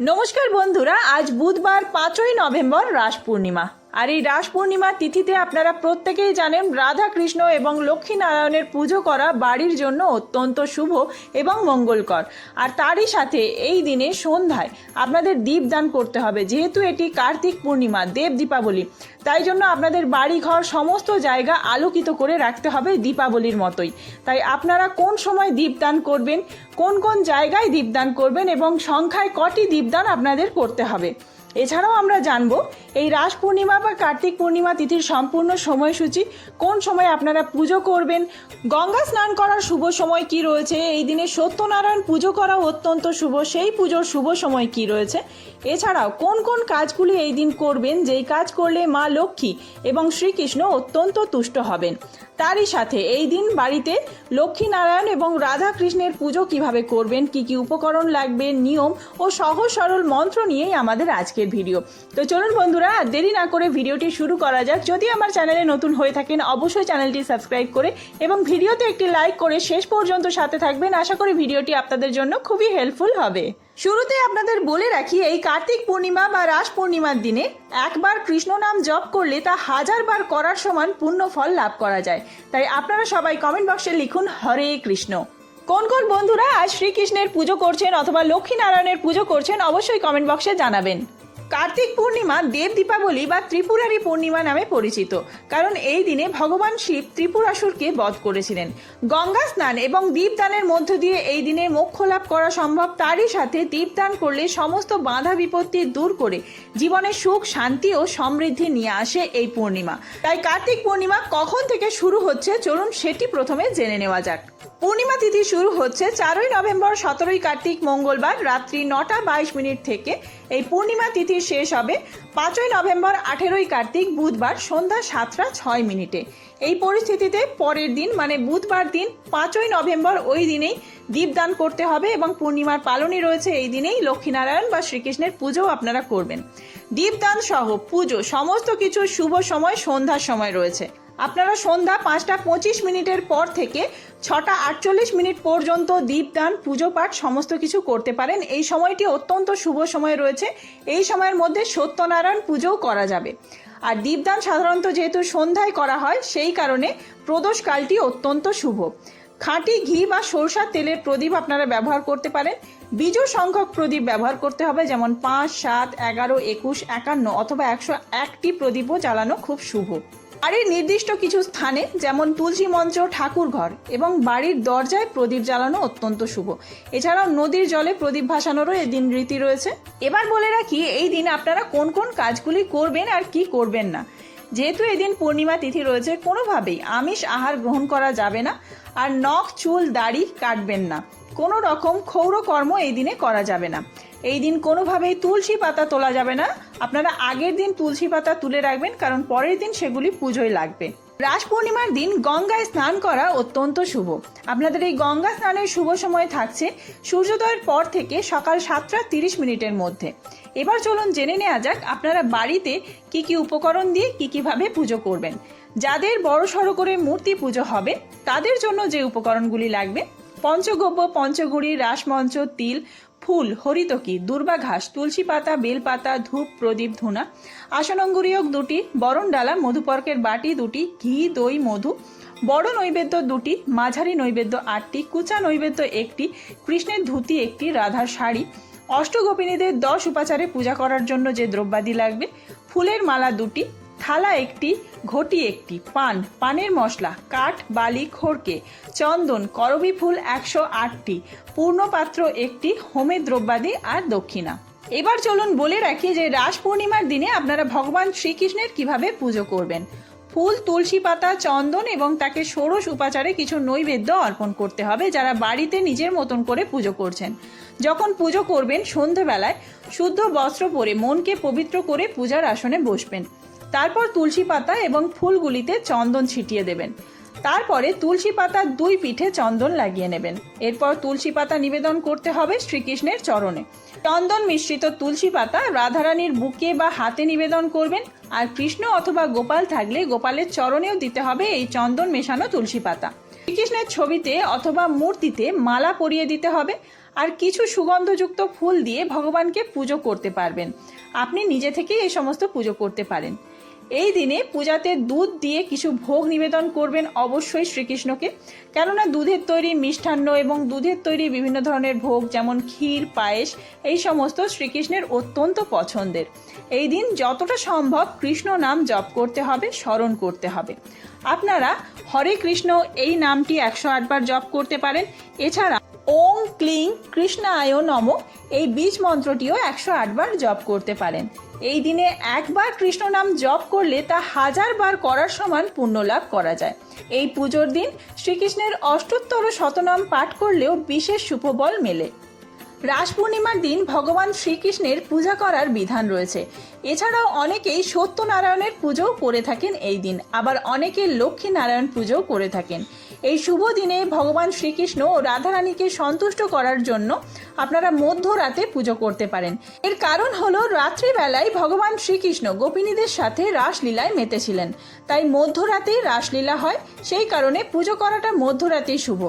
নমস্কার বন্ধুরা আজ বুধবার পাঁচই নভেম্বর রাস পূর্ণিমা। আর এই রাস পূর্ণিমা তিথিতে আপনারা প্রত্যেকেই জানেন রাধা কৃষ্ণ এবং লক্ষ্মী নারায়ণের পুজো করা বাড়ির জন্য অত্যন্ত শুভ এবং মঙ্গলকর। আর তারই সাথে এই দিনে সন্ধ্যায় আপনাদের দীপদান করতে হবে, যেহেতু এটি কার্তিক পূর্ণিমা, দেব দীপাবলি। তাই জন্য আপনাদের বাড়ি ঘর সমস্ত জায়গা আলোকিত করে রাখতে হবে দীপাবলির মতোই। তাই আপনারা কোন সময় দীপদান করবেন, কোন কোন জায়গায় দীপদান করবেন এবং সংখ্যায় কটি দীপদান আপনাদের করতে হবে। এছাড়াও আমরা জানব, এই রাস পূর্ণিমা বা কার্তিক পূর্ণিমা তিথির সম্পূর্ণ সময়সূচি, কোন সময় আপনারা পুজো করবেন, গঙ্গা স্নান করার শুভ সময় কি রয়েছে, এই দিনে সত্যনারায়ণ পুজো করা অত্যন্ত শুভ, সেই পুজোর শুভ সময় কি রয়েছে, এছাড়াও কোন কোন কাজগুলি এই দিন করবেন, যেই কাজ করলে মা লক্ষ্মী এবং শ্রীকৃষ্ণ অত্যন্ত তুষ্ট হবেন। তারই সাথে এই দিন বাড়িতে লক্ষ্মী নারায়ণ এবং রাধা কৃষ্ণের পুজো কীভাবে করবেন, কি কি উপকরণ লাগবে, নিয়ম ও সহজ সরল মন্ত্র নিয়েই আমাদের আজকের ভিডিও। তো চলুন বন্ধুরা, আর দেরি না করে ভিডিওটি শুরু করা যাক। যদি আমার চ্যানেলে নতুন হয়ে থাকেন, অবশ্যই চ্যানেলটি সাবস্ক্রাইব করে এবং ভিডিওতে একটি লাইক করে শেষ পর্যন্ত সাথে থাকবেন। আশা করি ভিডিওটি আপনাদের জন্য খুবই হেল্পফুল হবে। শুরুতে আপনাদের বলে রাখি, এই কার্তিক পূর্ণিমা বা রাস পূর্ণিমার দিনে একবার কৃষ্ণ নাম জপ করলে তা হাজারবার করার সমান পূর্ণ ফল লাভ করা যায়। তাই আপনারা সবাই কমেন্ট বক্সে লিখুন, হরে কৃষ্ণ কোন কোন বন্ধুরা আজ শ্রীকৃষ্ণের পুজো করছেন অথবা লক্ষ্মী নারায়ণের পুজো করছেন অবশ্যই কমেন্ট বক্সে জানাবেন। কার্তিক পূর্ণিমা দেব দীপাবলি বা ত্রিপুরারী পূর্ণিমা নামে পরিচিত, কারণ এই দিনে ভগবান শিব ত্রিপুরাসুরকে বধ করেছিলেন। গঙ্গা স্নান এবং দীপদানের মধ্য দিয়ে এই দিনে মোক্ষ লাভ করা সম্ভব, তারই সাথে দীপদান করলে সমস্ত বাধা বিপত্তি দূর করে জীবনে সুখ, শান্তি ও সমৃদ্ধি নিয়ে আসে এই পূর্ণিমা। তাই কার্তিক পূর্ণিমা কখন থেকে শুরু হচ্ছে? চলুন সেটি প্রথমে জেনে নেওয়া যাক। পূর্ণিমা তিথি শুরু হচ্ছে চারই নভেম্বর, সতেরোই কার্তিক, মঙ্গলবার রাত্রি নটা বাইশ মিনিট থেকে। এই পূর্ণিমা তিথি শেষ হবে পাঁচই নভেম্বর, আঠেরোই কার্তিক, বুধবার সন্ধ্যা সাতটা ছয় মিনিটে। এই পরিস্থিতিতে পরের দিন মানে বুধবার দিন, পাঁচই নভেম্বর ওই দিনেই দীপদান করতে হবে এবং পূর্ণিমার পালনই রয়েছে এই দিনেই। লক্ষ্মীনারায়ণ বা শ্রীকৃষ্ণের পুজোও আপনারা করবেন। দীপদান সহ পুজো, সমস্ত কিছু শুভ সময়, সন্ধ্যার সময় রয়েছে। আপনারা সন্ধ্যা পাঁচটা পঁচিশ মিনিটের পর থেকে ছটা আটচল্লিশ মিনিট পর্যন্ত দীপদান, পুজো পাঠ, সমস্ত কিছু করতে পারেন। এই সময়টি অত্যন্ত শুভ সময় রয়েছে। এই সময়ের মধ্যে সত্যনারায়ণ পুজোও করা যাবে। আর দীপদান সাধারণত যেহেতু সন্ধ্যায় করা হয়, সেই কারণে প্রদোষকালটি অত্যন্ত শুভ। খাঁটি ঘি বা সরষার তেলের প্রদীপ আপনারা ব্যবহার করতে পারেন। বিজোড় সংখ্যক প্রদীপ ব্যবহার করতে হবে, যেমন পাঁচ, সাত, এগারো, একুশ, একান্ন অথবা একশো একটি প্রদীপও জ্বালানো খুব শুভ। বাড়ির নির্দিষ্ট কিছু স্থানে যেমন তুলসী মঞ্চ ঠাকুর ঘর এবং বাড়ির দরজায় প্রদীপ জ্বালানো অত্যন্ত শুভ। এছাড়াও নদীর জলে প্রদীপ ভাসানোরও এদিন রীতি রয়েছে। এবার বলে রাখি, এই দিন আপনারা কোন কোন কাজগুলি করবেন আর কি করবেন না। যেহেতু এদিন পূর্ণিমা তিথি রয়েছে, কোনোভাবেই আমিষ আহার গ্রহণ করা যাবে না। আর নখ, চুল, দাড়ি কাটবেন না। কোনো রকম ক্ষৌর কর্ম এই দিনে করা যাবে না। এই দিন কোনোভাবেই তুলসী পাতা তোলা যাবে না। আপনারা আগের দিন তুলসী পাতা তুলে রাখবেন, কারণ পরের দিন সেগুলি পুজোয় লাগবে। রাস পূর্ণিমার দিন গঙ্গায় স্নান করা অত্যন্ত শুভ। আপনাদের এই গঙ্গা স্নানের শুভ সময় থাকছে সূর্যোদয়ের পর থেকে সকাল সাতটা তিরিশ মিনিটের মধ্যে। এবার চলুন জেনে নেওয়া যাক আপনারা বাড়িতে কি কি উপকরণ দিয়ে কি কীভাবে পুজো করবেন। যাদের বড় সড়ো করে মূর্তি পুজো হবে, তাদের জন্য যে উপকরণগুলি লাগবে, পঞ্চগব্য পঞ্চগুড়ি রাসমঞ্চ, তিল, ফুল, হরিতকি দুর্বা ঘাস তুলসী পাতা বেলপাতা, ধূপ, প্রদীপ, ধুনা আসনঙ্গুরীয়ক দুটি বরণ ডালা মধুপর্কের বাটি দুটি, ঘি, দই, মধু, বড় নৈবেদ্য দুটি, মাঝারি নৈবেদ্য আটটি, কুচা নৈবেদ্য একটি, কৃষ্ণের ধুতি একটি, রাধার শাড়ি, অষ্টগোপিনীদের দশ উপাচারে পূজা করার জন্য যে দ্রব্যাদি লাগবে, ফুলের মালা দুটি থালা একটি, ঘটি একটি, পান, পানের মশলা, কাঠ, বালি খড়কে চন্দন, করবি ফুল একশো আটটি, পূর্ণপাত্র একটি, হোমের দ্রব্যাদি আর দক্ষিণা। এবার চলুন বলে রাখি যে রাস পূর্ণিমার দিনে আপনারা ভগবান শ্রীকৃষ্ণের কীভাবে পুজো করবেন। ফুল, তুলসী পাতা, চন্দন এবং তাকে ষোড়শ উপাচারে কিছু নৈবেদ্য অর্পণ করতে হবে যারা বাড়িতে নিজের মতন করে পুজো করছেন। যখন পুজো করবেন সন্ধেবেলায়, শুদ্ধ বস্ত্র পরে মনকে পবিত্র করে পূজার আসনে বসবেন। তারপর তুলসী পাতা এবং ফুলগুলিতে চন্দন ছিটিয়ে দেবেন। তারপরে তুলসী পাতার দুই পিঠে চন্দন লাগিয়ে নেবেন। এরপর তুলসী পাতা নিবেদন করতে হবে শ্রীকৃষ্ণের চরণে। চন্দন মিশ্রিত তুলসী পাতা রাধারানীর বুকে বা হাতে নিবেদন করবেন। আর কৃষ্ণ অথবা গোপাল থাকলে গোপালের চরণেও দিতে হবে এই চন্দন মেশানো তুলসী পাতা। শ্রীকৃষ্ণের ছবিতে অথবা মূর্তিতে মালা পরিয়ে দিতে হবে। আর কিছু সুগন্ধযুক্ত ফুল দিয়ে ভগবানকে পুজো করতে পারবেন। আপনি নিজে থেকেই এই সমস্ত পুজো করতে পারেন। এই দিনে পূজাতে দুধ দিয়ে কিছু ভোগ নিবেদন করবেন অবশ্যই শ্রীকৃষ্ণকে। কেননা দুধের তৈরি মিষ্টান্ন এবং দুধের তৈরি বিভিন্ন ধরনের ভোগ যেমন ক্ষীর, পায়েস, এই সমস্ত শ্রীকৃষ্ণের অত্যন্ত পছন্দের। এই দিন যতটা সম্ভব কৃষ্ণ নাম জপ করতে হবে, স্মরণ করতে হবে। আপনারা হরে কৃষ্ণ এই নামটি একশো আটবার জপ করতে পারেন। এছাড়া ওং ক্লিং কৃষ্ণায় নম। এই বীজ মন্ত্রটিও একশো আটবার জপ করতে পারেন। এই দিনে একবার কৃষ্ণ নাম জপ করলে তা হাজার বার করার সমান পুণ্য লাভ করা যায়। এই পুজোর দিন শ্রীকৃষ্ণের অষ্টোত্তর শতনাম পাঠ করলেও বিশেষ সুফবল মেলে। রাস পূর্ণিমার দিন ভগবান শ্রীকৃষ্ণের পূজা করার বিধান রয়েছে। এছাড়াও অনেকেই সত্যনারায়ণের পুজোও করে থাকেন এই দিন। আবার অনেকে লক্ষ্মী নারায়ণ পুজোও করে থাকেন। এই শুভ দিনে ভগবান শ্রীকৃষ্ণ ও রাধারানীকে সন্তুষ্ট করার জন্য আপনারা মধ্যরাতে পুজো করতে পারেন। এর কারণ হলো রাত্রিবেলায় ভগবান শ্রীকৃষ্ণ গোপিনীদের সাথে রাসলীলায় মেতেছিলেন। তাই মধ্যরাতে রাসলীলা হয়, সেই কারণে পুজো করাটা মধ্যরাতেই শুভ।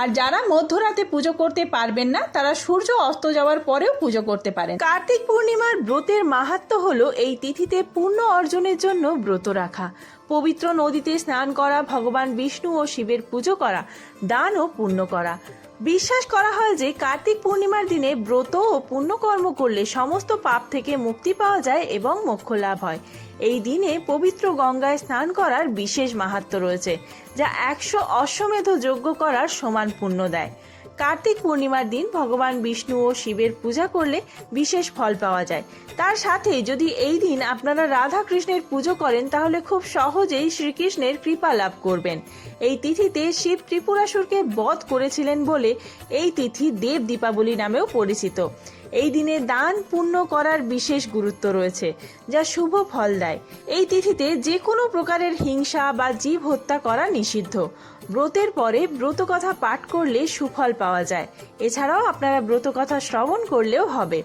আর যারা মধ্যরাতে পুজো করতে পারবেন না, তারা সূর্য অস্ত যাওয়ার পরেও পুজো করতে পারেন। কার্তিক পূর্ণিমার ব্রতের মাহাত্ম হলো এই তিথিতে পূর্ণ অর্জনের জন্য ব্রত রাখা। পবিত্র নদীতে স্নান করা, ভগবান বিষ্ণু ও শিবের পুজো করা, দান ও পুণ্য করা। বিশ্বাস করা হয় যে কার্তিক পূর্ণিমার দিনে ব্রত ও পুণ্যকর্ম করলে সমস্ত পাপ থেকে মুক্তি পাওয়া যায় এবং মোক্ষ লাভ হয়। এই দিনে পবিত্র গঙ্গায় স্নান করার বিশেষ মাহাত্ম রয়েছে, যা একশো অশ্বমেধ যজ্ঞ করার সমান পুণ্য দেয়। কার্তিক পূর্ণিমার দিন ভগবান বিষ্ণু ও শিবের পূজা করলে বিশেষ ফল পাওয়া যায়। তার সাথে যদি এই দিন আপনারা রাধা কৃষ্ণের পুজো করেন, তাহলে খুব সহজেই শ্রীকৃষ্ণের কৃপা লাভ করবেন। এই তিথিতে শিব ত্রিপুরাসুরকে বধ করেছিলেন বলে এই তিথি দেব দীপাবলি নামেও পরিচিত। এই দিনে দান পূর্ণ করার বিশেষ গুরুত্ব রয়েছে, যা শুভ ফল দেয়। এই তিথিতে যে কোনো প্রকারের হিংসা বা জীব হত্যা করা নিষিদ্ধ। ব্রতের পরে ব্রত কথা পাঠ করলে সুফল পাওয়া যায়। এছাড়াও আপনারা ব্রত কথা শ্রবণ করলেও হবে।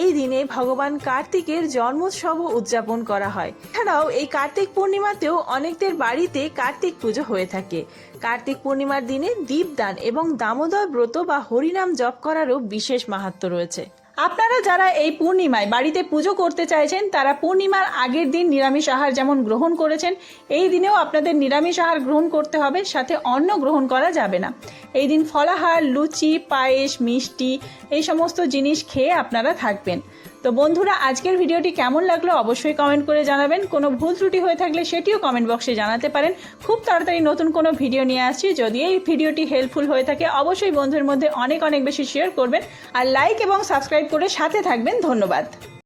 এই দিনে ভগবান কার্তিকের জন্মোৎসব উদযাপন করা হয়। এছাড়াও এই কার্তিক পূর্ণিমাতেও অনেকদের বাড়িতে কার্তিক পুজো হয়ে থাকে। কার্তিক পূর্ণিমার দিনে দীপদান এবং দামোদর ব্রত বা হরিনাম জপ করারও বিশেষ মাহাত্ম রয়েছে। আপনারা যারা এই পূর্ণিমায় বাড়িতে পুজো করতে চাইছেন, তারা পূর্ণিমার আগের দিন নিরামিষ আহার যেমন গ্রহণ করেছেন, এই দিনেও আপনাদের নিরামিষ আহার গ্রহণ করতে হবে, সাথে অন্ন গ্রহণ করা যাবে না। এই দিন ফলাহার, লুচি, পায়েস, মিষ্টি, এই সমস্ত জিনিস খেয়ে আপনারা থাকবেন। তো বন্ধুরা, আজকের ভিডিওটি কেমন লাগল অবশ্যই কমেন্ট করে জানাবেন। কোনো ভুল ত্রুটি হয়ে থাকলে সেটিও কমেন্ট বক্সে জানাতে পারেন। খুব তাড়াতাড়ি নতুন কোনো ভিডিও নিয়ে আসছি। যদি এই ভিডিওটি হেল্পফুল হয়ে থাকে, অবশ্যই বন্ধুর মধ্যে অনেক অনেক বেশি শেয়ার করবেন। আর লাইক এবং সাবস্ক্রাইব করে সাথে থাকবেন। ধন্যবাদ।